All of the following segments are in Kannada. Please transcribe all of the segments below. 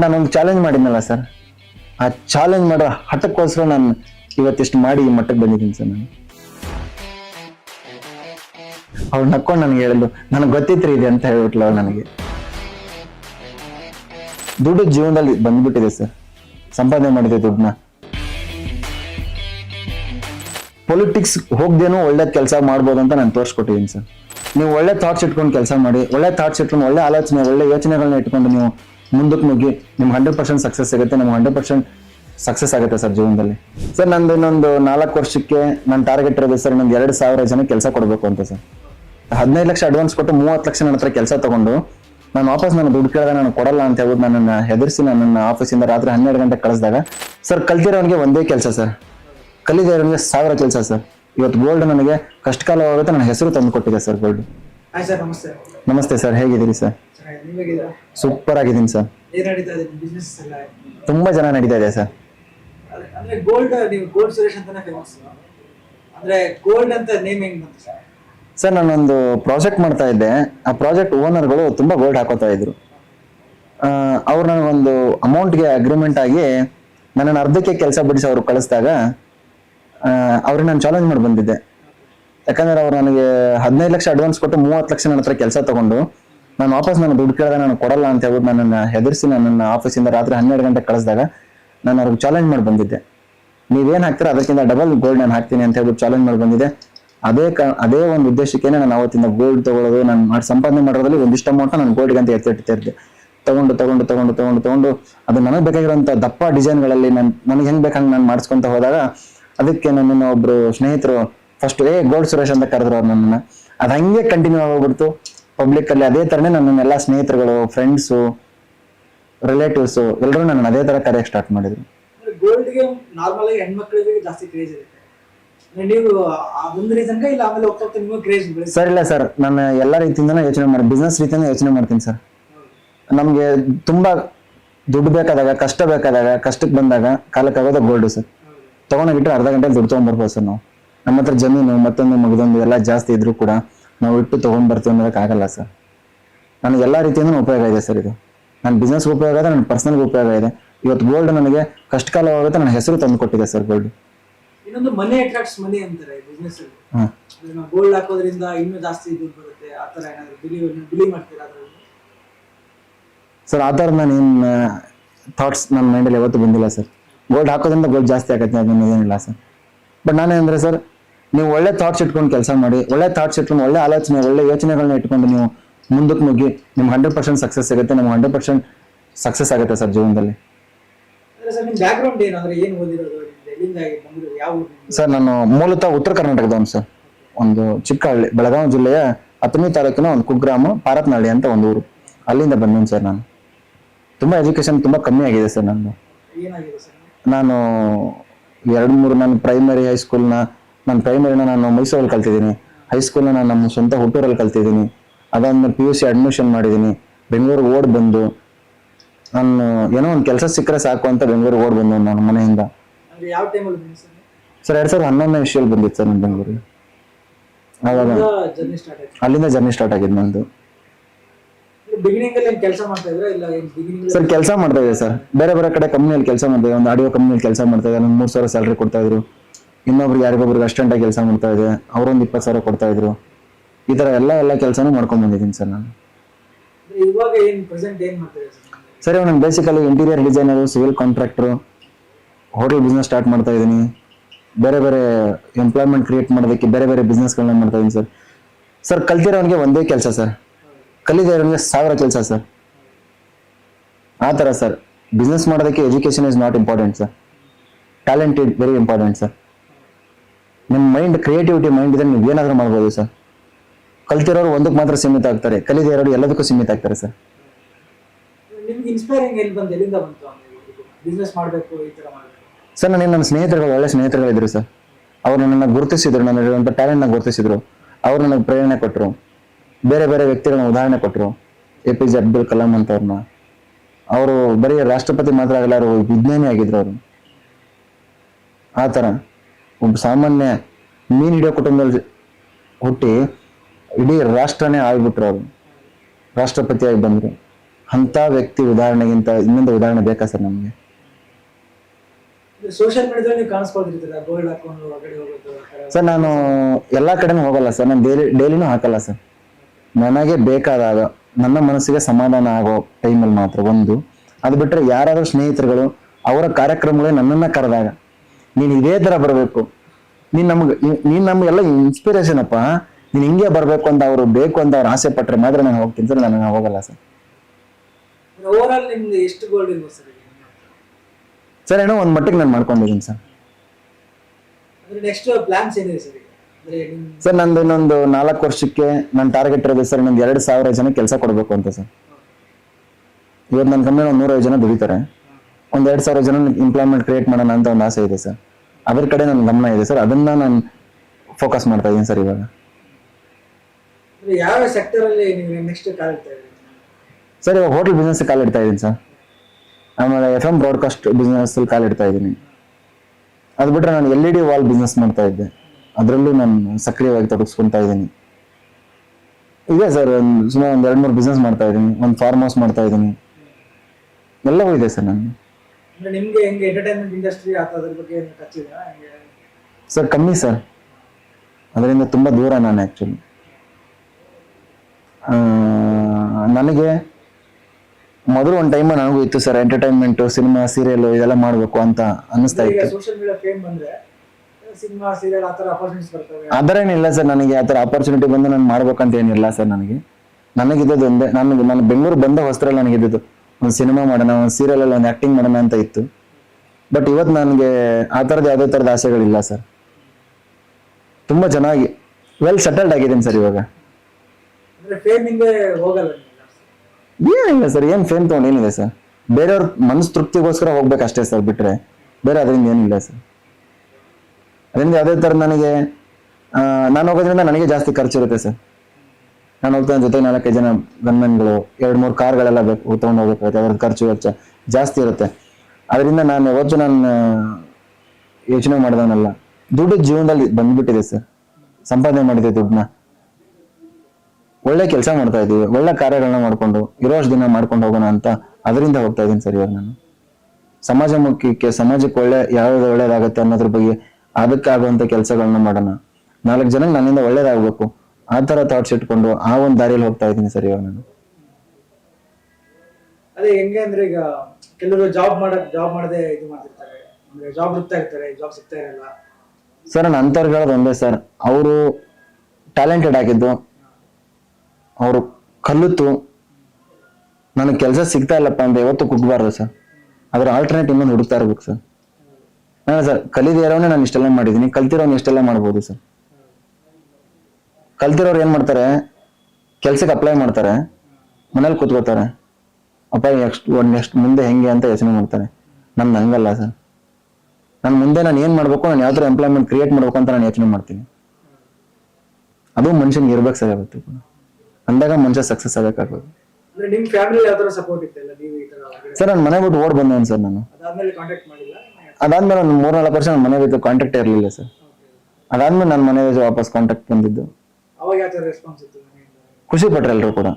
ನಾನೊಂದು ಚಾಲೆಂಜ್ ಮಾಡಿದ್ನಲ್ಲ ಸರ್ ಆ ಚಾಲೆಂಜ್ ಮಾಡೋ ಹಠಕ್ಕೋಸ್ಕರ ನಾನು ಇವತ್ತಿಷ್ಟು ಮಾಡಿ ಈ ಮಟ್ಟಕ್ಕೆ ಬಂದಿದ್ದೀನಿ ಸರ್ ನಾನು. ಅವ್ರು ನಕ್ಕೊಂಡು ನನಗೆ ಹೇಳಿದ್ಲು, ನನಗೆ ಗೊತ್ತಿತ್ತು ಇದೆ ಅಂತ ಹೇಳ್ಬಿಟ್ಲು ನನಗೆ. ದುಡ್ಡು ಜೀವನದಲ್ಲಿ ಬಂದ್ಬಿಟ್ಟಿದೆ ಸರ್ ಸಂಪಾದನೆ ಮಾಡಿದೆ ದುಡ್ಡನ್ನ. ಪೊಲಿಟಿಕ್ಸ್ ಹೋಗ್ದೇನು ಒಳ್ಳೆ ಕೆಲಸ ಮಾಡ್ಬೋದು ಅಂತ ನಾನು ತೋರಿಸ್ಕೊಟ್ಟಿದ್ದೀನಿ ಸರ್ ನೀವು ಒಳ್ಳೆ ಥಾಟ್ಸ್ ಇಟ್ಕೊಂಡು ಕೆಲಸ ಮಾಡಿ, ಒಳ್ಳೆ ಥಾಟ್ಸ್ ಇಟ್ಕೊಂಡು ಒಳ್ಳೆ ಆಲೋಚನೆ, ಒಳ್ಳೆ ಯೋಚನೆಗಳನ್ನ ಇಟ್ಕೊಂಡು ನೀವು ಮುಂದಕ್ಕೆ ನುಗ್ಗಿ ನಿಮ್ಗೆ ಹಂಡ್ರೆಡ್ ಪರ್ಸೆಂಟ್ ಸಕ್ಸಸ್ ಸಿಗುತ್ತೆ ನಿಮ್ಗೆ ಹಂಡ್ರೆಡ್ ಪರ್ಸೆಂಟ್ ಸಕ್ಸಸ್ ಆಗುತ್ತೆ ಸರ್ ಜೀವನದಲ್ಲಿ. ಸರ್ ನಂದು ಇನ್ನೊಂದು ನಾಲ್ಕು ವರ್ಷಕ್ಕೆ ನನ್ನ ಟಾರ್ಗೆಟ್ ಇರೋದು ಸರ್ ಇನ್ನೊಂದು ಎರಡು ಸಾವಿರ ಜನ ಕೆಲಸ ಕೊಡಬೇಕು ಅಂತ ಸರ್. ಹದಿನೈದು ಲಕ್ಷ ಅಡ್ವಾನ್ಸ್ ಕೊಟ್ಟು ಮೂವತ್ತು ಲಕ್ಷ ನನ್ನ ಹತ್ರ ಕೆಲಸ ತಗೊಂಡು ನಾನು ವಾಪಸ್ ನಾನು ದುಡ್ಡು ಕೇಳಿದಾಗ ನಾನು ಕೊಡಲ್ಲ ಅಂತ ಹೇಳ್ಬಿಟ್ಟು ನನ್ನನ್ನು ಹೆದರಿಸಿ ನನ್ನ ಆಫೀಸಿಂದ ರಾತ್ರಿ ಹನ್ನೆರಡು ಗಂಟೆ ಕಳಿಸಿದಾಗ ಸರ್ ಕಲ್ತಿರೋನಿಗೆ ಒಂದೇ ಕೆಲಸ ಸರ್. ಕಲಿದಿರೋನಿಗೆ ಸಾವಿರ ಕೆಲಸ ಸರ್. ಇವತ್ತು ಗೋಲ್ಡ್ ನನಗೆ ಕಷ್ಟಕಾಲವಾಗುತ್ತೆ ನನ್ನ ಹೆಸರು ತಂದು ಕೊಟ್ಟಿದೆ ಸರ್ ಗೋಲ್ಡ್ ನಮಸ್ತೆ ಸರ್ ಹೇಗಿದ್ದೀರಿ ಸರ್? ಸೂಪರ್ ಆಗಿದ್ದೀನಿ ಸರ್. ತುಂಬಾ ಜನ ನಡೀತಾ ಇದೆ ಸರ್. ಅದೇ- ಅಂದ್ರೆ ಗೋಲ್ಡ್ ನೀವು ಗೋಲ್ಡ್ ಸುರೇಶ್ ಅಂತಾನೆ ಫೇಮಸ್ ಅಂದ್ರೆ ಗೋಲ್ಡ್ ಅಂತ ನೇಮ್ ಹೆಂಗ್ ಬಂತು ಸರ್? ಸರ್ ನಾನೊಂದು ಪ್ರಾಜೆಕ್ಟ್ ಮಾಡ್ತಾ ಇದ್ದೆ. ಆ ಪ್ರಾಜೆಕ್ಟ್ ಓನರ್ಗಳು ತುಂಬಾ ಗೋಲ್ಡ್ ಹಾಕೋತಾ ಇದ್ರು. ಅವ್ರು ನನಗೊಂದು ಅಮೌಂಟ್ಗೆ ಅಗ್ರಿಮೆಂಟ್ ಆಗಿ ನನ್ನನ್ನು ಅರ್ಧಕ್ಕೆ ಕೆಲಸ ಬಿಡಿಸಿ ಅವ್ರು ಕಳಿಸಿದಾಗ ಅವ್ರಿಗೆ ನಾನು ಚಾಲೆಂಜ್ ಮಾಡಿ ಬಂದಿದ್ದೆ ಯಾಕಂದ್ರೆ ಅವ್ರು ನನಗೆ ಹದಿನೈದು ಲಕ್ಷ ಅಡ್ವಾನ್ಸ್ ಕೊಟ್ಟು ಮೂವತ್ತು ಲಕ್ಷ ನನ್ನ ಹತ್ರ ಕೆಲಸ ತಗೊಂಡು ನಾನು ವಾಪಸ್ ನಾನು ದುಡ್ಡು ಕೇಳಿದ ನಾನು ಕೊಡಲ್ಲ ಅಂತ ಹೇಳ್ಬಿಟ್ಟು ನನ್ನನ್ನು ಹೆದರ್ಸಿ ನನ್ನನ್ನು ಆಫೀಸಿಂದ ರಾತ್ರಿ ಹನ್ನೆರಡು ಗಂಟೆ ಕಳಿಸಿದಾಗ ನಾನು ಅವ್ರಿಗೆ ಚಾಲೆಂಜ್ ಮಾಡಿ ಬಂದಿದ್ದೆ. ನೀವೇನು ಹಾಕ್ತೀರ? ಅದಕ್ಕಿಂತ ಡಬಲ್ ಗೋಲ್ಡ್ ನಾನು ಹಾಕ್ತೀನಿ ಅಂತ ಹೇಳ್ಬಿಟ್ಟು ಚಾಲೆಂಜ್ ಮಾಡಿ ಬಂದಿದೆ ಅದೇ ಕ, ಅದೇ ಒಂದು ಉದ್ದೇಶಕ್ಕೆ ನಾನು ಅವತ್ತಿಂದ ಗೋಲ್ಡ್ ತಗೊಳ್ಳೋದು, ನಾನು ಮಾಡಿ, ಸಂಪಾದನೆ ಮಾಡೋದ್ರಲ್ಲಿ ಒಂದಿಷ್ಟು ಅಮೌಂಟ್ ನಾನು ಗೋಲ್ಡ್ಗೆ ಅಂತ ಎತ್ತಿಡ್ತಾ ಇದ್ದೆ. ತಗೊಂಡು ತಗೊಂಡು ತಗೊಂಡು ತಗೊಂಡು ತಗೊಂಡು ಅದು ನನಗೆ ಬೇಕಾಗಿರುವಂಥ ದಪ್ಪ ಡಿಸೈನ್ಗಳಲ್ಲಿ ನಾನು, ನನಗೆ ಹೆಂಗೆ ಬೇಕಂಗೆ ನಾನು ಮಾಡಿಸ್ಕೊಂತ ಹೋದಾಗ ಅದಕ್ಕೆ ನನ್ನನ್ನು ಒಬ್ಬರು ಸ್ನೇಹಿತರು ಫಸ್ಟ್ ಏ ಗೋಲ್ಡ್ ಸುರೇಶ್ ಅಂತ ಕರೆದ್ರು ಅವ್ರು ನನ್ನನ್ನು. ಅದು ಹಂಗೆ ಕಂಟಿನ್ಯೂ ಆಗೋಗ್ಬಿಡ್ತು. ಪಬ್ಲಿಕ್ ಅಲ್ಲಿ ಅದೇ ತರನೇ ನನ್ನ ಎಲ್ಲ ಸ್ನೇಹಿತರುಗಳು ಫ್ರೆಂಡ್ಸು ರಿಲೇಟಿವ್ಸ್ ಎಲ್ಲರೂ ನನ್ನ ಅದೇ ತರ ಕರೆಯಕ್ಕೆ ಸ್ಟಾರ್ಟ್ ಮಾಡಿದ್ರು. ಗೋಲ್ಡ್ಗೆ ನಾರ್ಮಲ್ ಆಗಿ ಹೆಣ್ಮಕ್ಳಿಗೆ ಜಾಸ್ತಿ ಕ್ರೇಜ್ ಇರುತ್ತೆ. ಸರ್ ಇಲ್ಲ ಸರ್ ನಾನು ಎಲ್ಲ ರೀತಿಯಿಂದ ಯೋಚನೆ ಮಾಡಿ ಬಿಸ್ನೆಸ್ ರೀತಿಯಿಂದ ಯೋಚನೆ ಮಾಡ್ತೀನಿ ಸರ್ ನಮಗೆ ತುಂಬಾ ದುಡ್ಡು ಬೇಕಾದಾಗ ಕಷ್ಟ ಬೇಕಾದಾಗ ಕಷ್ಟಕ್ಕೆ ಬಂದಾಗ ಕಾಲಕ್ಕಾಗೋದು ಗೋಲ್ಡ್ ಸರ್ ತಗೊಂಡೋಗಿಟ್ಟು ಅರ್ಧ ಗಂಟೆ ದುಡ್ಡು ತಗೊಂಡ್ಬರ್ಬೋದು ಸರ್ ನಾವು. ನಮ್ಮ ಹತ್ರ ಜಮೀನು ಮತ್ತೊಂದು ಮಗದೊಂದು ಎಲ್ಲ ಜಾಸ್ತಿ ಇದ್ರು ಕೂಡ ನಾವು ಇಟ್ಟು ತೊಗೊಂಡ್ ಬರ್ತೀವಿ ಅನ್ನೋದಕ್ಕೆ ಆಗಲ್ಲ ಸರ್. ನನಗೆ ಎಲ್ಲ ರೀತಿಯಿಂದ ಉಪಯೋಗ ಇದೆ ಸರ್ ಇದು. ನನ್ನ ಬಿಸ್ನೆಸ್ ಉಪಯೋಗ ಇದೆ ನನ್ನ ಪರ್ಸನಲ್ ಉಪಯೋಗ ಇದೆ. ಇವತ್ತು ಗೋಲ್ಡ್ ನನಗೆ ಕಷ್ಟಕಾಲವಾಗುತ್ತೆ ನನ್ನ ಹೆಸರು ತಂದು ಕೊಟ್ಟಿದೆ ಸರ್ ಗೋಲ್ಡ್ ಇನ್ನೊಂದು ಮನಿ ಅಟ್ರಾಕ್ಟ್ಸ್ ಮನಿ ಅಂತಾರೆ ಬಿಸ್ನೆಸ್ ಅಲ್ಲಿ. ಗೋಲ್ಡ್ ಹಾಕೋದ್ರಿಂದ ಇನ್ನೂ ಜಾಸ್ತಿ ದುಡ್ಡು ಬರುತ್ತೆ ಆ ತರ ಏನಾದರೂ ಬಿಲಿ ಮಾಡ್ತೀರಾ ಅದ್ರಲ್ಲಿ? ಸರ್ ಆ ಥರ ನಾನು ಥಾಟ್ಸ್ ನನ್ನ ಮೈಂಡಲ್ಲಿ ಯಾವತ್ತೂ ಬಂದಿಲ್ಲ ಸರ್. ಗೋಲ್ಡ್ ಹಾಕೋದ್ರಿಂದ ಗೋಲ್ಡ್ ಜಾಸ್ತಿ ಆಗತ್ತೆ ಅದನ್ನ ಏನಿಲ್ಲ ಸರ್. ಬಟ್ ನಾನೇನಂದ್ರೆ ಸರ್ ನೀವು ಒಳ್ಳೆ ಥಾಟ್ಸ್ ಇಟ್ಕೊಂಡು ಕೆಲಸ ಮಾಡಿ ಒಳ್ಳೆ ಥಾಟ್ಸ್ ಇಟ್ಕೊಂಡು ಒಳ್ಳೆ ಆಲೋಚನೆ ಒಳ್ಳೆ ಯೋಚನೆಗಳನ್ನ ಇಟ್ಕೊಂಡು ನೀವು ಮುಂದಕ್ಕೆ ನುಗ್ಗಿ ನಿಮ್ಗೆ ಹಂಡ್ರೆಡ್ ಪರ್ಸೆಂಟ್ ಸಕ್ಸಸ್ ಸಿಗುತ್ತೆ ನಿಮ್ಗೆ ಹಂಡ್ರೆಡ್ ಪರ್ಸೆಂಟ್ ಸಕ್ಸಸ್ ಆಗುತ್ತೆ ಸರ್ ಜೀವನದಲ್ಲಿ. ಸರ್ ನಾನು ಮೂಲತಃ ಉತ್ತರ ಕರ್ನಾಟಕದವನು ಸರ್. ಒಂದು ಚಿಕ್ಕಹಳ್ಳಿ ಬೆಳಗಾವಿ ಜಿಲ್ಲೆಯ ಹತ್ತನೇ ತಾಲೂಕಿನ ಒಂದು ಕುಗ್ರಾಮ ಪಾರತ್ನಹಳ್ಳಿ ಅಂತ ಒಂದು ಊರು. ಅಲ್ಲಿಂದ ಬಂದೀನಿ ಸರ್ ನಾನು. ತುಂಬ ಎಜುಕೇಶನ್ ತುಂಬ ಕಮ್ಮಿ ಆಗಿದೆ ಸರ್ ನಾನು ನಾನು ಎರಡು ಮೂರು ನಾನು ಪ್ರೈಮರಿ ಹೈಸ್ಕೂಲ್ನ ನಾನು ಪ್ರೈಮರಿನ ನಾನು ಮೈಸೂರಲ್ಲಿ ಕಲ್ತಿದ್ದೀನಿ. ಹೈಸ್ಕೂಲ್ನ ನಾನು ನಮ್ಮ ಸ್ವಂತ ಹುಟ್ಟೂರಲ್ಲಿ ಕಲ್ತಿದ್ದೀನಿ. ಅದಾದ್ಮೇಲೆ ಪಿ ಯು ಸಿ ಅಡ್ಮಿಷನ್ ಮಾಡಿದ್ದೀನಿ. ಬೆಂಗಳೂರಿಗೆ ಓಡ್ ಬಂದು ನಾನು ಏನೋ ಒಂದು ಕೆಲಸ ಸಿಕ್ಕರೆ ಸಾಕು ಅಂತ ಬೆಂಗಳೂರಿಗೆ ಓಡ್ ಬಂದು ನನ್ನ ಮನೆಯಿಂದ. ಯಾವ ಟೈಮಲ್ಲಿ ಸರ್? ಸರ್ ಎರಡು ಸಾವಿರದ ಹನ್ನೊಂದನೇ ವಿಷಯಲ್ಲಿ ಬಂದಿತ್ತು ಸರ್ ನಾನು ಬೆಂಗಳೂರಿಗೆ ಅವಾಗ ಜರ್ನಿ ಸ್ಟಾರ್ಟ್ ಆಯ್ತು? ಅಲ್ಲಿಂದ ಜರ್ನಿ ಸ್ಟಾರ್ಟ್ ಆಗಿದ್ದು ನಂದು. ಬಿಗಿನಿಂಗ್ ಅಲ್ಲಿ ಕೆಲಸ ಮಾಡ್ತಾ ಇದ್ರ ಇಲ್ಲ ಬಿಗಿನಿಂಗ್ ಸರ್ ಕೆಲಸ ಮಾಡ್ತಾ ಇದ್ದೆ ಸರ್. ಬೇರೆ ಬೇರೆ ಕಡೆ ಕಂಪ್ನಿಯಲ್ಲಿ ಕೆಲಸ ಮಾಡ್ತಾ ಇದ್ದೆ. ಒಂದು ಆಡಿಯೋ ಕಂಪ್ನಿಯಲ್ಲಿ ಕೆಲಸ ಮಾಡ್ತಾ ಇದ್ದೆ. ಒಂದು ಮೂರು ಸಾವಿರ ಸ್ಯಾಲ್ರಿ ಕೊಡ್ತಾ ಇದ್ರು. ಇನ್ನೊಬ್ರಿಗೆ ಯಾರಿಗೊಬ್ರಿಗೆ ಅಸ್ಟೆಂಟ್ ಆಗಿ ಕೆಲಸ ಮಾಡ್ತಾ ಇದೆ ಅವರೊಂದು ಇಪ್ಪತ್ತು ಸಾವಿರ ಕೊಡ್ತಾ ಇದ್ರು. ಈ ತರ ಎಲ್ಲ ಎಲ್ಲ ಕೆಲಸನೂ ಮಾಡ್ಕೊಂಡ್ ಬಂದಿದ್ದೀನಿ ಸರ್ ನಾನು. ಇವಾಗ ಏನ್ ಪ್ರೆಸೆಂಟ್ ಏನ್ ಸರ್ ನಾನು basically interior designer civil contractor hotel business start ಮಾಡ್ತಾ ಇದ್ದೀನಿ. ಬೇರೆ ಬೇರೆ ಎಂಪ್ಲಾಯ್ಮೆಂಟ್ ಕ್ರಿಯೇಟ್ ಮಾಡೋದಕ್ಕೆ ಬೇರೆ ಬೇರೆ ಬಿಸ್ನೆಸ್ಗಳನ್ನ ಮಾಡ್ತಾ ಇದ್ದೀನಿ ಸರ್. ಸರ್ ಕಲ್ತಿರೋನಿಗೆ ಒಂದೇ ಕೆಲಸ ಸರ್. ಕಲಿದೇ ಇರೋನಿಗೆ ಸಾವಿರ ಕೆಲಸ ಸರ್. ಆ ಥರ ಸರ್. ಬಿಸ್ನೆಸ್ ಮಾಡೋದಕ್ಕೆ education is not important sir. Talented is very important sir. ನಿಮ್ಮ ಮೈಂಡ್ ಕ್ರಿಯೇಟಿವಿಟಿ ಮೈಂಡ್ ಇದ್ರೆ ನೀವು ಏನಾದರೂ ಮಾಡ್ಬೋದು ಸರ್ ಕಲ್ತಿರೋರು ಒಂದಕ್ಕೆ ಮಾತ್ರ ಸೀಮಿತ ಆಗ್ತಾರೆ ಕಲಿದ ಎರಡು ಎಲ್ಲದಕ್ಕೂ ಸೀಮಿತ ಆಗ್ತಾರೆ ಸರ್ ಸರ್ ನನಗೆ ನನ್ನ ಸ್ನೇಹಿತರುಗಳು ಒಳ್ಳೆ ಸ್ನೇಹಿತರುಗಳಿದ್ರು ಸರ್ ಅವ್ರು ನನ್ನನ್ನು ಗುರುತಿಸಿದ್ರು ನನ್ನ ಟ್ಯಾಲೆಂಟ್ನ ಗುರುತಿಸಿದ್ರು. ಅವ್ರು ನನಗೆ ಪ್ರೇರಣೆ ಕೊಟ್ಟರು ಬೇರೆ ಬೇರೆ ವ್ಯಕ್ತಿಗಳನ್ನ ಉದಾಹರಣೆ ಕೊಟ್ಟರು A P J Abdul Kalam ಅಂತವ್ರನ್ನ. ಅವರು ಬರೀ ರಾಷ್ಟ್ರಪತಿ ಮಾತ್ರ ಆಗಲ್ಲ ಅವರು ವಿಜ್ಞಾನಿ ಆಗಿದ್ರು ಅವರು. ಆ ಥರ ಒಬ್ಬ ಸಾಮಾನ್ಯ ಮೀನು ಹಿಡಿಯೋ ಕುಟುಂಬದಲ್ಲಿ ಹುಟ್ಟಿ ಇಡೀ ರಾಷ್ಟ್ರನೇ ಆಗ್ಬಿಟ್ರು ಅವರು. ರಾಷ್ಟ್ರಪತಿಯಾಗಿ ಬಂದರು. ಅಂಥ ವ್ಯಕ್ತಿ ಉದಾಹರಣೆಗಿಂತ ಇನ್ನೊಂದು ಉದಾಹರಣೆ ಬೇಕಾ ಸರ್ ನಮಗೆ? ಸೋಷಿಯಲ್ ಸರ್ ನಾನು ಎಲ್ಲ ಕಡೆನೂ ಹೋಗಲ್ಲ ಸರ್. ನಾನು ಡೈಲಿ ಡೈಲಿನೂ ಹಾಕಲ್ಲ ಸರ್. ನನಗೆ ಬೇಕಾದಾಗ ನನ್ನ ಮನಸ್ಸಿಗೆ ಸಮಾಧಾನ ಆಗೋ ಟೈಮಲ್ಲಿ ಮಾತ್ರ ಒಂದು. ಅದು ಬಿಟ್ಟರೆ ಯಾರಾದರೂ ಸ್ನೇಹಿತರುಗಳು ಅವರ ಕಾರ್ಯಕ್ರಮಗಳೇ ನನ್ನನ್ನು ಕರೆದಾಗ ನೀನು ಇದೇ ಥರ ಬರಬೇಕು. ನೀನು ನಮ್ಗೆ ನೀನು ನಮಗೆಲ್ಲ ಇನ್ಸ್ಪಿರೇಷನ್ ಅಪ್ಪ. ನೀನು ಹಿಂಗೆ ಬರಬೇಕು ಅಂತ ಅವರು ಬೇಕು ಅಂತ ಅವ್ರು ಆಸೆ ಪಟ್ಟರೆ ಮಾತ್ರ ನಾನು ಹೋಗ್ತೀನಿ ಸರ್ ನಾನು ಹೋಗಲ್ಲ ಸರ್. ಸರ್ ಏನೋ ಒಂದು ಮಟ್ಟಿಗೆ ನಾನು ಮಾಡ್ಕೊಂಡಿದ್ದೀನಿ ಸರ್. ಸರ್ ನಂದು ಇನ್ನೊಂದು ನಾಲ್ಕು ವರ್ಷಕ್ಕೆ ನನ್ನ ಟಾರ್ಗೆಟ್ ಇರೋದು ಸರ್ ಇನ್ನೊಂದು ಎರಡು ಸಾವಿರ ಜನ ಕೆಲಸ ಕೊಡಬೇಕು ಅಂತ ಸರ್. ಇವತ್ತು ನನ್ನ ಕಂಪ್ನಿ ಒಂದು ನೂರೈದು ಜನ ದುಡಿತಾರೆ. ಒಂದು ಎರಡು ಸಾವಿರ ಜನ ಎಂಪ್ಲಾಯ್ಮೆಂಟ್ ಕ್ರಿಯೇಟ್ ಮಾಡೋಣ ಅಂತ ಒಂದು ಆಸೆ ಇದೆ ಸರ್. ಅದ್ರ ಕಡೆ ನನ್ನ ಗಮನ ಇದೆ ಸರ್. ಅದನ್ನ ನಾನು ಫೋಕಸ್ ಮಾಡ್ತಾ ಇದ್ದೀನಿ ಸರ್ ಇವಾಗ. ಯಾವ ಸೆಕ್ಟರ್ ಅಲ್ಲಿ ನೆಕ್ಸ್ಟ್ ಕಾಲಿಡ್ತಾ ಸರ್ ಇವಾಗ ಹೋಟೆಲ್ ಬಿಸ್ನೆಸ್ ಕಾಲಿಡ್ತಾ ಇದ್ದೀನಿ ಸರ್. ಆಮೇಲೆ ಎಫ್ ಎಂ ಬ್ರಾಡ್ಕಾಸ್ಟ್ ಬಿಸ್ನೆಸ್ ಕಾಲಿಡ್ತಾ ಇದ್ದೀನಿ. ಅದು ಬಿಟ್ಟರೆ ನಾನು L E D wall business ಮಾಡ್ತಾ ಇದ್ದೆ. ಅದರಲ್ಲೂ ನಾನು ಸಕ್ರಿಯವಾಗಿ ತೊಡಗಿಸ್ಕೊಂತಾ ಇದ್ದೀನಿ. ಇದೆ ಸರ್ ಸುಮಾರು ಒಂದು ಎರಡು ಮೂರು ಬಿಸ್ನೆಸ್ ಮಾಡ್ತಾ ಇದ್ದೀನಿ. ಒಂದು ಫಾರ್ಮ್ ಹೌಸ್ ಮಾಡ್ತಾ ಇದ್ದೀನಿ. ಎಲ್ಲವೂ ಇದೆ ಸರ್ ನಾನು ಅಂದ್ರೆ ನಿಮ್ಗೆ ಹೆಂಗೆ ಎಂಟರ್ಟೈನ್ಮೆಂಟ್ ಇಂಡಸ್ಟ್ರಿ ಅಥವಾ ಅದ್ರ ಬಗ್ಗೆ ಏನು ಹೆಂಗೆ? ಸರ್ ಕಮ್ಮಿ ಸರ್. ಅದರಿಂದ ತುಂಬ ದೂರ ನಾನು ಆ್ಯಕ್ಚುಲಿ ನನಗೆ ಮೊದಲು ಒಂದು ಟೈಮ್ ನನಗೂ ಇತ್ತು ಸರ್ ಎಂಟರ್ಟೈನ್ಮೆಂಟು ಸಿನಿಮಾ ಸೀರಿಯಲ್ ಇದೆಲ್ಲ ಮಾಡಬೇಕು ಅಂತ ಅನ್ನಿಸ್ತಾ ಇತ್ತು. ಸೋಷಿಯಲ್ ಮೀಡಿಯಾ ಫೇಮ್ ಬಂದ್ರೆ ಸಿನಿಮಾ ಸೀರಿಯಲ್ ಆ ಥರ ಅಪರ್ಚುನಿಟೀಸ್ ಬರ್ತವೆ. ಅದರೇನಿಲ್ಲ ಸರ್ ನನಗೆ ಆ ಥರ ಅಪರ್ಚುನಿಟಿ ಬಂದು ನಾನು ಮಾಡ್ಬೇಕಂತ ಏನಿಲ್ಲ ಸರ್ ನನಗೆ. ನನಗಿದ್ದದ್ದು ಒಂದೇ ನನಗೆ ನಾನು ಬೆಂಗಳೂರು ಬಂದ ಹೊಸ್ತರಲ್ಲಿ ನನಗಿದ್ದು ಒಂದು ಸಿನಿಮಾ ಮಾಡೋಣ ಒಂದು ಸೀರಿಯಲಲ್ಲಿ ಒಂದು ಆಕ್ಟಿಂಗ್ ಮಾಡೋಣ ಅಂತ ಇತ್ತು. ಬಟ್ ಇವತ್ತು ನನಗೆ ಆ ಥರದ ಯಾವುದೇ ಥರದ ಆಸೆಗಳಿಲ್ಲ ಸರ್ ತುಂಬ ಚೆನ್ನಾಗಿ ವೆಲ್ ಸೆಟಲ್ಡ್ ಆಗಿದ್ದೀನಿ ಸರ್ ಇವಾಗ. ಏನಿಲ್ಲ ಸರ್ ಏನು ಫೇಮ್ ತೊಗೊಂಡು ಏನಿದೆ ಸರ್ ಬೇರೆಯವ್ರ ಮನಸ್ಸು ತೃಪ್ತಿಗೋಸ್ಕರ ಹೋಗ್ಬೇಕಷ್ಟೇ ಸರ್ ಬಿಟ್ಟರೆ ಬೇರೆ ಅದರಿಂದ ಏನಿಲ್ಲ ಸರ್ ಅದರಿಂದ ಯಾವುದೇ ಥರ ನನಗೆ ನಾನು ಹೋಗೋದ್ರಿಂದ ನನಗೆ ಜಾಸ್ತಿ ಖರ್ಚಿರುತ್ತೆ ಸರ್ ನಾನು ಹೋಗ್ತಾ ಜೊತೆ ನಾಲ್ಕೈದು ಜನ ಗನ್ಮೆನ್ಗಳು, ಎರಡು ಮೂರು ಕಾರ್ಗಳೆಲ್ಲ ಬೇಕು, ತೊಗೊಂಡು ಹೋಗ್ಬೇಕಾಗುತ್ತೆ ಅದ್ರ ಖರ್ಚು ವೆಚ್ಚ ಜಾಸ್ತಿ ಇರುತ್ತೆ. ಅದರಿಂದ ನಾನು ಯಾವತ್ತೂ ನಾನು ಯೋಚನೆ ಮಾಡಿದವನಲ್ಲ. ದುಡ್ಡು ಜೀವನದಲ್ಲಿ ಬಂದ್ಬಿಟ್ಟಿದೆ ಸರ್. ಸಂಪಾದನೆ ಮಾಡಿದೆ ದುಡ್ಡನ್ನ. ಒಳ್ಳೆ ಕೆಲಸ ಮಾಡ್ತಾ ಇದ್ದೀವಿ, ಒಳ್ಳೆ ಕಾರ್ಯಗಳನ್ನ ಮಾಡ್ಕೊಂಡು ಇರೋಷ್ಟು ದಿನ ಮಾಡ್ಕೊಂಡು ಹೋಗೋಣ ಅಂತ ಅದರಿಂದ ಹೋಗ್ತಾ ಇದ್ದೀನಿ ಸರ್ ಇವಾಗ ನಾನು. ಸಮಾಜ ಮುಖ್ಯಕ್ಕೆ ಸಮಾಜಕ್ಕೆ ಒಳ್ಳೆ, ಯಾವ್ದು ಒಳ್ಳೇದಾಗುತ್ತೆ ಅನ್ನೋದ್ರ ಬಗ್ಗೆ ಅದಕ್ಕೆ ಕೆಲಸಗಳನ್ನ ಮಾಡೋಣ. ನಾಲ್ಕು ಜನಕ್ಕೆ ನನ್ನಿಂದ ಒಳ್ಳೇದಾಗಬೇಕು. ಆ ಥರ ಥಾಟ್ಸ್ ಇಟ್ಕೊಂಡು ಆ ಒಂದು ದಾರಿಯಲ್ಲಿ ಹೋಗ್ತಾ ಇದ್ದೀನಿ ಸರ್ ಇವಾಗ ನಾನು. ಅದೇ ಹೆಂಗೆ ಅಂದ್ರೆ ಈಗ ಕೆಲವರು ಜಾಬ್ ಮಾಡಕ್ ಜಾಬ್ ಮಾಡದೆ ಇದು ಮಾಡ್ತಿರ್ತಾರೆ. ಅಂದ್ರೆ ಜಾಬ್ ಹುಡುಕ್ತಾ ಇರ್ತಾರೆ ಜಾಬ್ ಸಿಗ್ತಾ ಇರಲ್ಲ. ಸರ್ ನಾನು ಅಂತವ್ರಿಗೆ ಹೇಳೋದು ಒಂದೇ ಸರ್ ಅವರು ಟ್ಯಾಲೆಂಟೆಡ್ ಆಗಿದ್ದು ಅವರು ಕಲಿತು ನನಗೆ ಕೆಲಸ ಸಿಗ್ತಾ ಇಲ್ಲಪ್ಪ ಅಂತ ಯಾವತ್ತೂ ಕುಗ್ಬಾರ್ದು ಸರ್. ಅದ್ರ ಆಲ್ಟರ್ನೇಟ್ ಇನ್ನೊಂದು ಹುಡುಕ್ತಾ ಇರ್ಬೇಕು ಸರ್. ನಾನು ಸರ್ ಕಲಿದಿರೋನೇ ನಾನು ಇಷ್ಟೆಲ್ಲ ಮಾಡಿದ್ದೀನಿ ಕಲ್ತಿರೋನು ಇಷ್ಟೆಲ್ಲ ಮಾಡ್ಬೋದು ಸರ್. ಕಲ್ತಿರೋರು ಏನು ಮಾಡ್ತಾರೆ? ಕೆಲ್ಸಕ್ಕೆ ಅಪ್ಲೈ ಮಾಡ್ತಾರೆ. ಮನೇಲಿ ಕೂತ್ಕೋತಾರೆ ಅಪ್ಪ ನೆಕ್ಸ್ಟ್ ಒಂದು ನೆಕ್ಸ್ಟ್ ಮುಂದೆ ಹೆಂಗೆ ಅಂತ ಯೋಚನೆ ಮಾಡ್ತಾರೆ. ನನ್ನ ಹಂಗಲ್ಲ ಸರ್. ನಾನು ಮುಂದೆ ನಾನು ಏನು ಮಾಡಬೇಕು ನಾನು ಯಾವ ಥರ ಎಂಪ್ಲಾಯ್ಮೆಂಟ್ ಕ್ರಿಯೇಟ್ ಮಾಡ್ಬೇಕು ಅಂತ ನಾನು ಯೋಚನೆ ಮಾಡ್ತೀನಿ. ಅದು ಮನುಷ್ಯನಿಗೆ ಇರ್ಬೇಕು ಸರ್ ಯಾವತ್ತು ಕೂಡ. ಅಂದಾಗ ಮನುಷ್ಯ ಸಕ್ಸಸ್ ತರ ಸರ್ ನಾನು ಮನೆ ಬಿಟ್ಟು ಓಡ್ ಬಂದೇನು ಸರ್ ನಾನು. ಅದಾದ್ಮೇಲೆ ಒಂದು ಮೂರ್ನಾಲ್ಕು ವರ್ಷ ನನ್ನ ಮನೆ ಬಿಟ್ಟು ಕಾಂಟ್ಯಾಕ್ಟ್ ಇರಲಿಲ್ಲ ಸರ್. ಅದಾದ್ಮೇಲೆ ನನ್ನ ಮನೆ ವಾಪಸ್ ಕಾಂಟ್ಯಾಕ್ಟ್ ಬಂದಿದ್ದು. ಅವಾಗ ಯಾವ ತರ ರೆಸ್ಪಾನ್ಸ್ ಇತ್ತು ಮನೆಯಿಂದ ಖುಷಿ ಪಟ್ರು ಎಲ್ಲರೂ ಕೂಡ.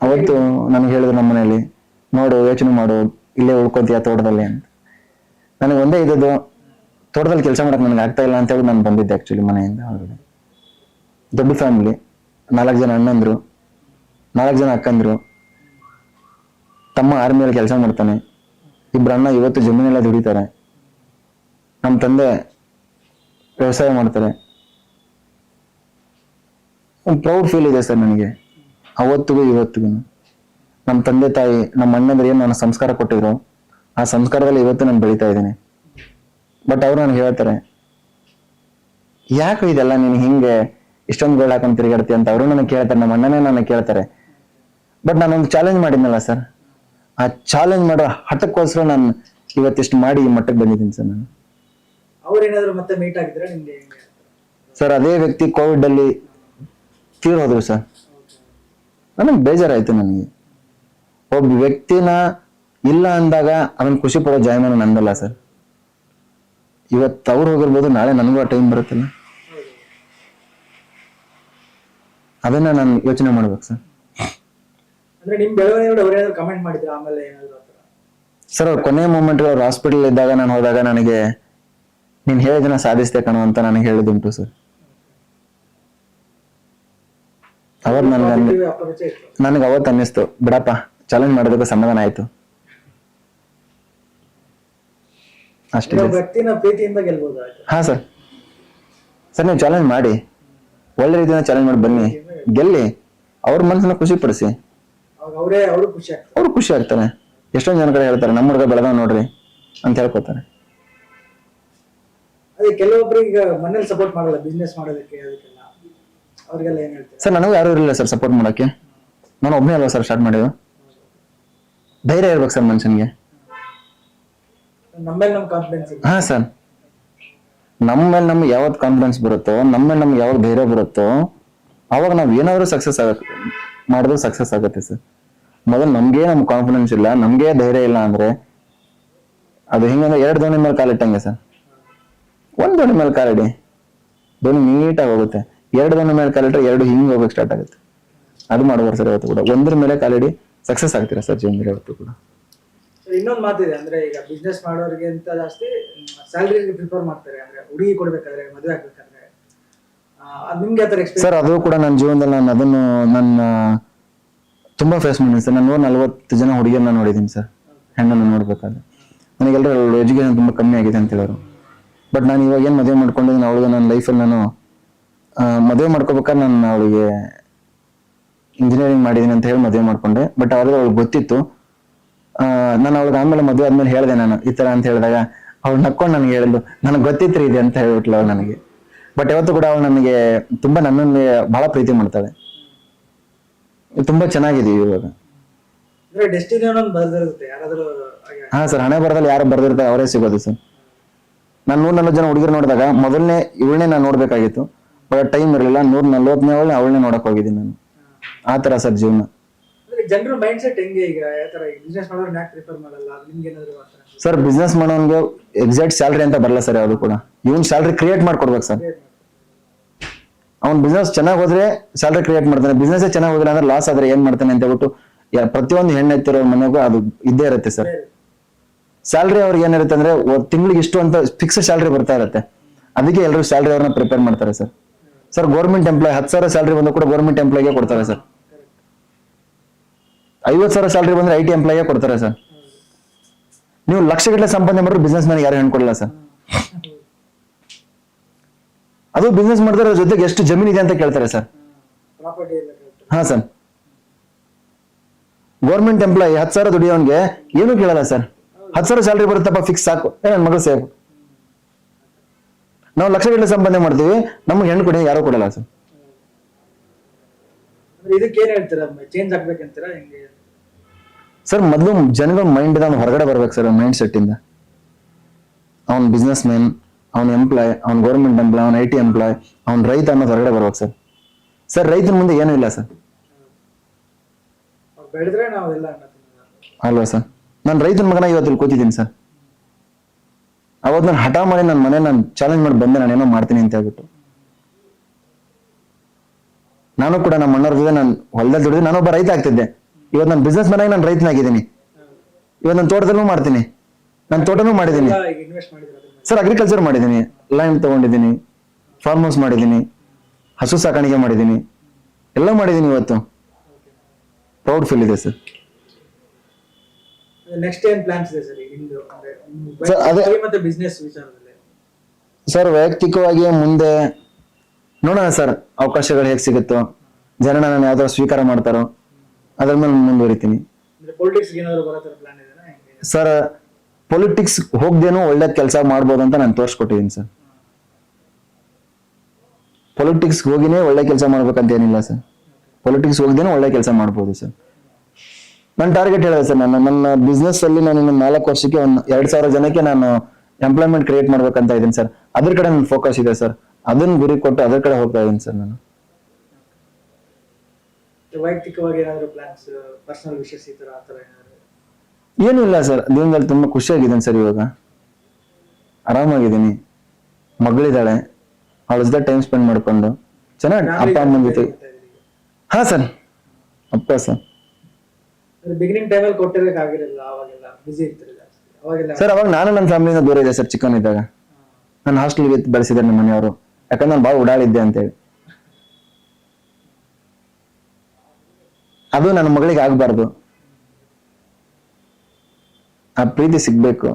ಅವತ್ತು ನನಗೆ ಹೇಳಿದ್ರು ನಮ್ಮ ಮನೆಯಲ್ಲಿ ನೋಡು ಯೋಚನೆ ಮಾಡು ಇಲ್ಲೇ ಉಳ್ಕೊಂತೀಯ ತೋಟದಲ್ಲಿ ಅಂತ. ನನಗೆ ಒಂದೇ ಇದ್ದದ್ದು ತೋಟದಲ್ಲಿ ಕೆಲಸ ಮಾಡಕ್ಕೆ ನನಗೆ ಆಗ್ತಾ ಇಲ್ಲ ಅಂತ ಹೇಳಿ ನಾನು ಬಂದಿದ್ದೆ ಆ್ಯಕ್ಚುಲಿ ಮನೆಯಿಂದ ಹೊರಗಡೆ. ದೊಡ್ಡ ಫ್ಯಾಮಿಲಿ ನಾಲ್ಕು ಜನ ಅಣ್ಣಂದ್ರು ನಾಲ್ಕು ಜನ ಅಕ್ಕಂದ್ರು. ತಮ್ಮ ಆರ್ಮಿಯಲ್ಲಿ ಕೆಲಸ ಮಾಡ್ತಾನೆ. ಇಬ್ರು ಅಣ್ಣ ಇವತ್ತು ಜಮೀನೆಲ್ಲ ದುಡಿತಾರೆ. ನಮ್ಮ ತಂದೆ ವ್ಯವಸಾಯ ಮಾಡ್ತಾರೆ. ಒಂದು ಪ್ರೌಡ್ ಫೀಲ್ ಇದೆ ಸರ್ ನನಗೆ. ಅವತ್ತಿಗೂ ಇವತ್ತಿಗೂ. ನಮ್ಮ ತಂದೆ ತಾಯಿ ನಮ್ಮ ಅಣ್ಣಂದ್ರೆ ಏನು ನನ್ನ ಸಂಸ್ಕಾರ ಕೊಟ್ಟಿದ್ರು ಆ ಸಂಸ್ಕಾರದಲ್ಲಿ ಇವತ್ತು ನಾನು ಬೆಳೀತಾ ಇದ್ದೀನಿ. ಬಟ್ ಅವ್ರು ನನಗೆ ಹೇಳ್ತಾರೆ ಯಾಕೆ ಇದೆಲ್ಲ ನೀನು ಹಿಂಗೆ ಇಷ್ಟೊಂದು ಗೋಳ್ ಹಾಕೊಂಡು ತಿರುಗಾಡ್ತಿ ಅಂತ? ಅವರು ನನಗೆ ಕೇಳ್ತಾರೆ ನಮ್ಮ ಅಣ್ಣನೇ ನನಗೆ ಕೇಳ್ತಾರೆ. ಬಟ್ ನಾನೊಂದು ಚಾಲೆಂಜ್ ಮಾಡಿದ್ನಲ್ಲ ಸರ್. ಆ ಚಾಲೆಂಜ್ ಮಾಡೋ ಹಠಕ್ಕೋಸ್ಕರ ನಾನು ಇವತ್ತಿಷ್ಟು ಮಾಡಿ ಈ ಮಟ್ಟಕ್ಕೆ ಬಂದಿದ್ದೀನಿ ಸರ್ ನಾನು. ಅವ್ರೇನಾದ್ರು ಮತ್ತೆ ಮೀಟ್ ಆಗಿದ್ರೆ ನಿಮ್ಗೆ? ಸರ್ ಅದೇ ವ್ಯಕ್ತಿ ಕೋವಿಡ್ ಅಲ್ಲಿ ತೀರ್ ಹೋದ್ರು ಸರ್. ನನಗೆ ಬೇಜಾರಾಯ್ತು ನನಗೆ. ಒಬ್ಬ ವ್ಯಕ್ತಿನ ಇಲ್ಲ ಅಂದಾಗ ಅವನ್ ಖುಷಿ ಪಡೋ ಜಾಯಮಾನ ನಂದಲ್ಲ ಸರ್. ಇವತ್ತು ಅವ್ರು ಹೋಗಿರ್ಬೋದು ನಾಳೆ ನನಗೂ ಆ ಟೈಮ್ ಬರುತ್ತಲ್ಲ. ಅದನ್ನ ನಾನು ಯೋಚನೆ ಮಾಡ್ಬೇಕು ಸರ್. ಸರ್ ಅವ್ರ ಕೊನೆ ಮೂಮೆಂಟ್ ಅವ್ರು ಹಾಸ್ಪಿಟಲ್ ಇದ್ದಾಗ ನಾನು ಹೋದಾಗ ನನಗೆ ನೀನ್ ಹೇಳಿದನ್ನ ಸಾಧಿಸ್ತೆ ಕಣೋ ಅಂತ ನನಗೆ ಹೇಳಿದುಂಟು ಸರ್. ಅವತ್ತು ನನಗೆ ನನಗೆ ಅವತ್ತು ಅನ್ನಿಸ್ತು. ಬಿಡಪ್ಪ ಚಾಲೆಂಜ್ ಮಾಡೋದಕ್ಕೆ ಸಮಾಧಾನ ಆಯ್ತು. ಅಷ್ಟೇ ಹಾ ಸರ್ ಸರ್ ನೀವು ಚಾಲೆಂಜ್ ಮಾಡಿ. ಒಳ್ಳೆ ರೀತಿಯಿಂದ ಚಾಲೆಂಜ್ ಮಾಡಿ ಬನ್ನಿ. ಗೆಲ್ಲಿ. ಅವ್ರ ಮನಸ್ಸನ್ನ ಖುಷಿ ಪಡಿಸಿ. ಅವರೇ ಅವರು ಖುಷಿ ಆಗ್ತಾರೆ. ಅವ್ರು ಖುಷಿ ಆಗ್ತಾರೆ. ಎಷ್ಟೊಂದು ಜನ ಕಡೆ ಹೇಳ್ತಾರೆ ನಮ್ಮ ಹುಡುಗ ಬೆಳೆದ ನೋಡ್ರಿ ಅಂತ ಹೇಳ್ಕೊತಾರೆ. ಈಗ ಮನೇಲಿ ಸಪೋರ್ಟ್ ಮಾಡಲ್ಲ ಬಿಸ್ನೆಸ್ ಮಾಡೋದಕ್ಕೆ ಅವ್ರಿಗೆಲ್ಲ ಏನ್ ಹೇಳ್ತೀರಾ? ಸರ್ ನನಗೂ ಯಾರು ಇರಲಿಲ್ಲ ಸರ್ ಸಪೋರ್ಟ್ ಮಾಡೋಕ್ಕೆ. ನಾನು ಒಬ್ಬನೇ ಅಲ್ವಾ ಸರ್ ಸ್ಟಾರ್ಟ್ ಮಾಡಿದ್ದು? ಧೈರ್ಯ ಇರ್ಬೇಕು ಸರ್ ಮನುಷ್ಯನಿಗೆ. ನಮ್ಮ ಮೇಲೆ ನಮ್ ಕಾನ್ಫಿಡೆನ್ಸ್ ಇದೆ ಹಾ ಸರ್. ನಮ್ಮ ಮೇಲೆ ನಮ್ಗೆ ಯಾವತ್ತು ಕಾನ್ಫಿಡೆನ್ಸ್ ಬರುತ್ತೋ ನಮ್ಮ ಮೇಲೆ ನಮ್ಗೆ ಯಾವಾಗ ಧೈರ್ಯ ಬರುತ್ತೋ ಅವಾಗ ನಾವು ಏನಾದರೂ ಸಕ್ಸಸ್ ಆಗ ಮಾಡಿದ್ರು ಸಕ್ಸಸ್ ಆಗುತ್ತೆ ಸರ್. ಮೊದಲು ನಮ್ಗೆ ನಮ್ಮ ಕಾನ್ಫಿಡೆನ್ಸ್ ಇಲ್ಲ ನಮ್ಗೆ ಧೈರ್ಯ ಇಲ್ಲ ಅಂದ್ರೆ ಅದು ಹಿಂಗಂದ್ರೆ ಎರಡು ದೋಣಿ ಮೇಲೆ ಕಾಲಿಟ್ಟಂಗೆ ಸರ್. ಒಂದು ದೋಣಿ ಮೇಲೆ ಕಾಲಿಡಿ. ದೋಣಿ ನೀಟಾಗಿ ಹೋಗುತ್ತೆ. ಎರಡು ದಿನ ಮೇಲೆ ಕಾಲಿಟ್ರೆ ಎರಡು ಹಿಂಗ್ ಹೋಗಕ್ಕೆ ಸ್ಟಾರ್ಟ್ ಆಗುತ್ತೆ. ಅದು ಮಾಡುವರು ಸರ್ ಇವತ್ತು ಕೂಡ. ಒಂದ್ರ ಮೇಲೆ ಕಾಲಿಡಿ ಸಕ್ಸಸ್ ಆಗ್ತೀರಾ ಸರ್ ಜೀವನದಲ್ಲಿ ಯಾವತ್ತು ಕೂಡ? ಇನ್ನೊಂದು ಮಾತಿದೆ ಅಂದ್ರೆ ಈಗ ಬಿಸ್ನೆಸ್ ಮಾಡೋರಿಗೆ ಅಂತ ಜಾಸ್ತಿ ಸ್ಯಾಲ್ರಿ ಪ್ರಿಫರ್ ಮಾಡ್ತಾರೆ ಅಂದ್ರೆ ಹುಡುಗಿ ಕೊಡ್ಬೇಕಾದ್ರೆ ಮದುವೆ ಆಗ್ಬೇಕಾದ್ರೆ. ಸರ್ ಅದು ಕೂಡ ನನ್ನ ಜೀವನದಲ್ಲಿ ನಾನು ಅದನ್ನು ನನ್ನ ತುಂಬಾ ಫೇಸ್ ಮಾಡಿದ್ದೀನಿ ಸರ್. ನಾನು ನಲ್ವತ್ತು ಜನ ಹುಡುಗಿಯನ್ನ ನೋಡಿದ್ದೀನಿ ಸರ್ ಹೆಣ್ಣನ್ನು ನೋಡ್ಬೇಕಾದ್ರೆ. ನನಗೆಲ್ಲರೂ ಎಜುಕೇಶನ್ ತುಂಬಾ ಕಮ್ಮಿ ಆಗಿದೆ ಅಂತ ಹೇಳೋರು. ಬಟ್ ನಾನು ಇವಾಗ ಏನು ಮದುವೆ ಮಾಡ್ಕೊಂಡಿದ್ದೀನಿ ಅವಳಿಗೆ ನನ್ನ ಲೈಫಲ್ಲಿ ನಾನು ಮದುವೆ ಮಾಡ್ಕೋಬೇಕಾದ್ರೆ ನಾನು ಅವಳಿಗೆ ಇಂಜಿನಿಯರಿಂಗ್ ಮಾಡಿದ್ದೀನಿ ಅಂತ ಹೇಳಿ ಮದುವೆ ಮಾಡ್ಕೊಂಡೆ. ಬಟ್ ಅವಾಗ ಅವಳಿಗೆ ಗೊತ್ತಿತ್ತು. ಆ, ನಾನು ಅವಳಿಗೆ ಆಮೇಲೆ ಮದುವೆ ಆದ್ಮೇಲೆ ಹೇಳಿದೆ ನಾನು ಈ ತರ ಅಂತ ಹೇಳಿದಾಗ ಅವಳು ನಕ್ಕೊಂಡು ನನಗೆ ಹೇಳಿದ್ಲು ನನಗೆ ಗೊತ್ತಿತ್ತು ಇದೆ ಅಂತ ಹೇಳ್ಬಿಟ್ಲು ಅವಳು ನನಗೆ. ಬಟ್ ಯಾವತ್ತು ಕೂಡ ಅವಳು ನನಗೆ ತುಂಬಾ ನನ್ನನ್ನು ಬಹಳ ಪ್ರೀತಿ ಮಾಡ್ತಾಳೆ. ತುಂಬಾ ಚೆನ್ನಾಗಿದೀವಿ ಇವಾಗ. ಹಾ ಸರ್ ಹಣೆ ಬರದಲ್ಲಿ ಯಾರು ಬರ್ದಿರ್ತಾರೆ ಅವರೇ ಸಿಗೋದು ಸರ್. ನಾನು ನೂರ್ ನಲ್ವತ್ತು ಜನ ಹುಡುಗರು ನೋಡಿದಾಗ ಮೊದಲನೇ ಇವಳನ್ನೇ ನಾನು ನೋಡ್ಬೇಕಾಗಿತ್ತು. ಬಟ್ ಟೈಮ್ ಇರಲಿಲ್ಲ ನೂರ ನಲ್ವತ್ತನೇ ಅವಳನ್ನ ಅವಳನ್ನೇ ನೋಡಕ್ ಹೋಗಿದ್ದೀನಿ ನಾನು. ಆ ತರ ಸರ್ ಜೀವನ. ಅಂದ್ರೆ ಜನರಲ್ ಮೈಂಡ್ ಸೆಟ್ ಹೆಂಗೆ ಈಗ? ಯಾವ ತರ ಬಿಸ್ನೆಸ್ ಮಾಡೋರು ಯಾಕೆ ಪ್ರಿಫರ್ ಮಾಡಲ್ಲ? ಅದು ನಿಮ್ಗೆ ಏನಾದ್ರು ಆ ತರ ಸರ್ ಬಿಸ್ನೆಸ್ ಮಾಡೋನ್ಗೆ ಎಕ್ಸಾಕ್ಟ್ ಸ್ಯಾಲ್ರಿ ಅಂತ ಬರಲ್ಲ ಸರ್ ಯಾವುದು ಕೂಡ. ಇವನ್ ಸ್ಯಾಲ್ರಿ ಕ್ರಿಯೇಟ್ ಮಾಡ್ಕೊಡ್ಬೇಕು ಸರ್. ಅವ್ನ್ ಬಿಸ್ನೆಸ್ ಚೆನ್ನಾಗಿ ಹೋದ್ರೆ ಸ್ಯಾಲ್ರಿ ಕ್ರಿಯೇಟ್ ಮಾಡ್ತಾನೆ. ಬಿಸ್ನೆಸ್ ಚೆನ್ನಾಗಿ ಹೋದ್ರೆ ಅಂದ್ರೆ ಲಾಸ್ ಆದ್ರೆ ಏನ್ ಮಾಡ್ತಾನೆ ಅಂತ ಹೇಳ್ಬಿಟ್ಟು ಯಾ- ಪ್ರತಿಯೊಂದು ಹೆಣ್ಣು ಎತ್ತಿರೋ ಮನೆಗೂ ಅದು ಇದ್ದೇ ಇರುತ್ತೆ ಸರ್. ಸ್ಯಾಲ್ರಿ ಅವ್ರಿಗೆ ಏನಿರುತ್ತೆ ಅಂದ್ರೆ ತಿಂಗಳಿಗೆ ಇಷ್ಟು ಅಂತ ಫಿಕ್ಸ್ ಸ್ಯಾಲ್ರಿ ಬರ್ತಾ ಇರುತ್ತೆ. ಅದಕ್ಕೆ ಎಲ್ಲರೂ ಸ್ಯಾಲ್ರಿ ಅವ್ರನ್ನ ಪ್ರಿಪೇರ್ ಮಾಡ್ತಾರೆ ಸರ್. ಸರ್ ಗೌರ್ಮೆಂಟ್ ಎಂಪ್ಲಾಯ್ ಹತ್ತು ಸಾವಿರ ಸ್ಯಾಲ್ರಿ ಬಂದು ಕೂಡ ಗೌರ್ಮೆಂಟ್ ಎಂಪ್ಲಾಯ್ಗೆ ಕೊಡ್ತಾರೆ ಸರ್ ಐವತ್ತು ಸಾವಿರ ಸ್ಯಾಲ್ರಿ ಬಂದ್ರೆ ಐ ಟಿ ಎಂಪ್ಲಾಯ್ಗೆ ಕೊಡ್ತಾರೆ ಸರ್ ನೀವು ಲಕ್ಷಗಟ್ಟಲೆ ಸಂಪಾದನೆ ಮಾಡಿದ್ರೆ ಬಿಸ್ನೆಸ್ ಮ್ಯಾನ್ ಯಾರು ಹೇಳ್ಕೊಡಲ್ಲ ಕೊಡಲ್ಲ ಸರ್ ಅದು ಬಿಸ್ನೆಸ್ ಮಾಡಿದ್ರೆ ಅದ್ರ ಜೊತೆಗೆ ಎಷ್ಟು ಜಮೀನ್ ಇದೆ ಅಂತ ಕೇಳ್ತಾರೆ ಸರ್ ಹಾ ಸರ್ ಗೌರ್ಮೆಂಟ್ ಎಂಪ್ಲಾಯಿ ಹತ್ತು ಸಾವಿರ ದುಡಿಯೋನ್ಗೆ ಏನು ಕೇಳಲ್ಲ ಸರ್ ಹತ್ತು ಸಾವಿರ ಸ್ಯಾಲ್ರಿ ಬರುತ್ತಪ್ಪ ಫಿಕ್ಸ್ ಸಾಕು. ನನ್ನ ಮಗಳು ಸೇಫ್. ನಾವು ಲಕ್ಷ ಲಕ್ಷಗಟ್ಟಲೆ ಸಂಪಾದನೆ ಮಾಡ್ತೀವಿ ನಮ್ಗೆ ಹೆಣ್ಣು ಕೊಡಿ ಯಾರು ಕೊಡಲ್ಲ ಸರ್. ಅಂದ್ರೆ ಇದಕ್ಕೆ ಏನ್ ಹೇಳ್ತೀರಾ? ಚೇಂಜ್ ಆಗ್ಬೇಕಂತೀರಾ? ಹೆಂಗೆ? ಸರ್ ಮೊದಲು ಜನಗಳ ಮೈಂಡ್ ಅವ್ನು ಹೊರಗಡೆ ಬರ್ಬೇಕು ಸರ್ ಮೈಂಡ್ ಸೆಟ್ ಇಂದ. ಅವ್ನ್ ಬಿಸ್ನೆಸ್ ಮ್ಯಾನ್ ಅವ್ನ ಎಂಪ್ಲಾಯ್ ಅವ್ನ ಗೌರ್ಮೆಂಟ್ ಎಂಪ್ಲಾಯ್ ಅವ್ನ ಐ ಟಿ ಎಂಪ್ಲಾಯ್ ಅವ್ನ ರೈತ ಅನ್ನೋದು ಹೊರಗಡೆ ಬರ್ಬೇಕು ಸರ್. ಸರ್ ರೈತನ ಮುಂದೆ ಏನೂ ಇಲ್ಲ ಸರ್. ಬೆಳೆದ್ರೆ ನಾವೆಲ್ಲ. ಅಲ್ವಾ ಸರ್? ನಾನು ರೈತನ ಮಗನ ಇವತ್ತು ಕೂತಿದ್ದೀನಿ ಸರ್. ಅವತ್ತು ನಾನು ಹಠ ಮಾಡಿ ನನ್ನ ಮನೆ ನಾನು ಚಾಲೆಂಜ್ ಮಾಡಿ ಬಂದೆ ನಾನು ಏನೋ ಮಾಡ್ತೀನಿ ಅಂತ ಹೇಳ್ಬಿಟ್ಟು. ನಾನು ಕೂಡ ನಮ್ಮ ಅಣ್ಣವ್ರ ಜೊತೆ ನಾನು ಹೊಲದಲ್ಲಿ ದುಡಿದು ನಾನೊಬ್ಬ ರೈತ ಆಗ್ತಿದ್ದೆ. ಇವತ್ತು ನಾನು ಬಿಸ್ನೆಸ್ ಮನೆಯಾಗಿ ನಾನು ರೈತನಾಗಿದ್ದೀನಿ. ಇವತ್ತು ನಾನು ತೋಟದಲ್ಲೂ ಮಾಡ್ತೀನಿ. ನಾನು ತೋಟನೂ ಮಾಡಿದ್ದೀನಿ. ಸರ್ ಅಗ್ರಿಕಲ್ಚರ್ ಮಾಡಿದ್ದೀನಿ. ಲ್ಯಾಂಡ್ ತಗೊಂಡಿದ್ದೀನಿ. ಫಾರ್ಮ್ ಹೌಸ್ ಮಾಡಿದ್ದೀನಿ. ಹಸು ಸಾಕಾಣಿಕೆ ಮಾಡಿದ್ದೀನಿ. ಎಲ್ಲ ಮಾಡಿದ್ದೀನಿ ಇವತ್ತು. ಪ್ರೌಡ್ ಫೀಲ್ ಇದೆ ಸರ್ ನೆಕ್ಸ್ಟ್ ಏನ್ ಪ್ಲಾನ್ಸ್ ಇದೆ ಸರ್ ನಿಮ್ದು ಅಂದ್ರೆ ಮತ್ತೆ ಬಿಸ್ನೆಸ್ ವಿಚಾರದಲ್ಲಿ. ಸರ್ ವೈಯಕ್ತಿಕವಾಗಿ ಮುಂದೆ ನೋಡೋಣ ಸರ್ ಅವಕಾಶಗಳು ಹೇಗೆ ಸಿಗುತ್ತೋ. ಜನ ನಾನು ಯಾವ್ದಾದ್ರು ಸ್ವೀಕಾರ ಮಾಡ್ತಾರೋ ಅದ್ರ ಮೇಲೆ ಮುಂದುವರಿತೀನಿ. ಸರ್ ಪೊಲಿಟಿಕ್ಸ್ ಹೋಗ್ದೇನು ಒಳ್ಳೆ ಕೆಲಸ ಮಾಡ್ಬೋದು ಅಂತ ನಾನು ತೋರಿಸ್ಕೊಟ್ಟಿದ್ದೀನಿ ಸರ್. ಪೊಲಿಟಿಕ್ಸ್ ಹೋಗಿನೇ ಒಳ್ಳೆ ಕೆಲಸ ಮಾಡ್ಬೇಕಂತ ಏನಿಲ್ಲ ಸರ್. ಪೊಲಿಟಿಕ್ಸ್ ಹೋಗ್ದೇನು ಒಳ್ಳೆ ಕೆಲಸ ಮಾಡ್ಬೋದು ಸರ್. ನನ್ನ ಟಾರ್ಗೆಟ್ ಹೇಳಿದೆ ಸರ್ ನಾನು ನನ್ನ ಬಿಸ್ನೆಸ್ ಅಲ್ಲಿ ನಾನು ಇನ್ನು ನಾಲ್ಕು ವರ್ಷಕ್ಕೆ ಒಂದು ಎರಡ್ ಸಾವಿರ ಜನಕ್ಕೆ ನಾನು ಎಂಪ್ಲಾಯ್ಮೆಂಟ್ ಕ್ರಿಯೇಟ್ ಮಾಡ್ಬೇಕಂತ ಇದ್ದೀನಿ ಸರ್. ಅದ್ರ ಕಡೆ ನನ್ನ ಫೋಕಸ್ ಇದೆ ಸರ್. ಅದನ್ನ ಗುರಿ ಕೊಟ್ಟು ಅದ್ರ ಕಡೆ ಹೋಗ್ತಾ ಇದ್ದೀನಿ ಸರ್ ನಾನು. ವೈಯಕ್ತಿಕವಾಗಿ ಏನಾದ್ರು ಪ್ಲಾನ್ಸ್ ಪರ್ಸನಲ್ ವಿಷಯಸ್ ಈ ತರ ಆ ತರ ಏನಾದ್ರು? ಏನೂ ಇಲ್ಲ ಸರ್. ಜೀವನದಲ್ಲಿ ತುಂಬಾ ಖುಷಿಯಾಗಿದ್ದೀನಿ ಸರ್ ಇವಾಗ. ಆರಾಮಾಗಿದ್ದೀನಿ. ಮಗಳಿದ್ದಾಳೆ. ಅವಳ ಜೊತೆ ಟೈಮ್ ಸ್ಪೆಂಡ್ ಮಾಡ್ಕೊಂಡು. ಚೆನ್ನಾಗಿ ಅಪ್ಪ ಅಮ್ಮನ ಜೊತೆ. ಹಾ ಸರ್. ಅಪ್ಪ ಸರ್. ಬಿಗಿನಿಂಗ್ ಟೈಮಲ್ಲಿ ಕೊಟ್ಟಿರೋಕ್ಕಾಗಿರಲಿಲ್ಲ ಅವಾಗೆಲ್ಲ ಬಿಸಿ ಇರ್ತಿರಲಿಲ್ಲ ಅವಾಗೆಲ್ಲ ಸರ್ ಅವಾಗ ನಾನು ನನ್ನ ಫ್ಯಾಮಿಲಿಯಿಂದ ದೂರ ಇದೆ ಸರ್ ಚಿಕ್ಕವನಿದ್ದಾಗ. ನಾನು ಹಾಸ್ಟೆಲ್ಗೆ ಬೆಳೆಸಿದ್ದಾರೆ ನಮ್ಮ ಮನೆಯವರು. ಯಾಕಂದ್ರೆ ನಾನು ಭಾಳ ಅಂತ ಅಂತೇಳಿ. ಅದು ನನ್ನ ಮಗಳಿಗೆ ಆಗಬಾರ್ದು. ಆ ಪ್ರೀತಿ ಸಿಗ್ಬೇಕು.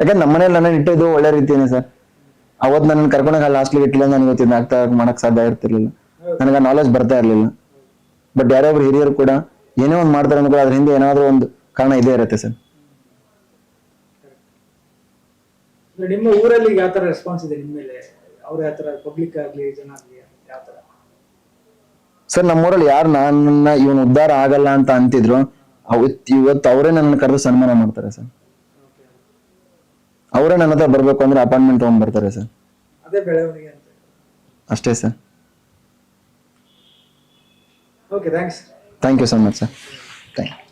ಯಾಕಂದ್ರೆ ನಮ್ಮ ಮನೇಲಿ ನನ್ನ ಇಟ್ಟಿದ್ದು ಒಳ್ಳೆ ರೀತಿನೇ ಸರ್ ಅವತ್ತು ನನ್ನ ಕರ್ಕೊಂಡಾಗ ಅಲ್ಲಿ ಹಾಸ್ಟೆಲ್ಗೆ ಇಟ್ಟಿಲ್ಲ ನನಗೆ ಗೊತ್ತಿದ್ದು ಆಗ್ತಾ ಮಾಡಕ್ ಸಾಧ್ಯ ಇರ್ತಿರ್ಲಿಲ್ಲ. ನನಗೆ ನಾಲೆಜ್ ಬರ್ತಾ ಇರ್ಲಿಲ್ಲ. ಬಟ್ ಯಾರೋ ಒಬ್ರು ಹಿರಿಯರು ಕೂಡ ಏನೇ ಒಂದು ಮಾಡ್ತಾರೆ ಅಂದ್ಕೊಳ್ಳಿ ಅದ್ರ ಹಿಂದೆ ಏನಾದ್ರೂ ಒಂದು ಕಾರಣ ಇದೇ ಇರುತ್ತೆ ಸರ್. ಅಂದ್ರೆ ನಿಮ್ಮ ಊರಲ್ಲಿ ಯಾವ ತರ ರೆಸ್ಪಾನ್ಸ್ ಇದೆ ನಿಮ್ಮ ಮೇಲೆ? ಅವ್ರ ಯಾವ ತರ ಪಬ್ಲಿಕ್ ಆಗ್ಲಿ ಜನ ಆಗ್ಲಿ ಯಾವ ತರ? ಸರ್ ನಮ್ಮೂರಲ್ಲಿ ಯಾರು ನನ್ನ ಇವನು ಉದ್ಧಾರ ಆಗಲ್ಲ ಅಂತ ಅಂತಿದ್ರು ಅವತ್ತು ಇವತ್ತು ಅವರೇ ನನ್ನ ಕರೆದು ಸನ್ಮಾನ ಮಾಡ್ತಾರೆ ಸರ್. ಅವರೇ ನನ್ನ ಹತ್ರ ಬರ್ಬೇಕು ಅಂದ್ರೆ ಅಪಾಯಿಂಟ್ಮೆಂಟ್ ತಗೊಂಡ್ ಬರ್ತಾರೆ ಸರ್. ಅದೇ ಬೆಳವಣಿಗೆ ಅಂತ. ಅಷ್ಟೇ sir. Okay, thanks. Thank you so much, sir. Thank.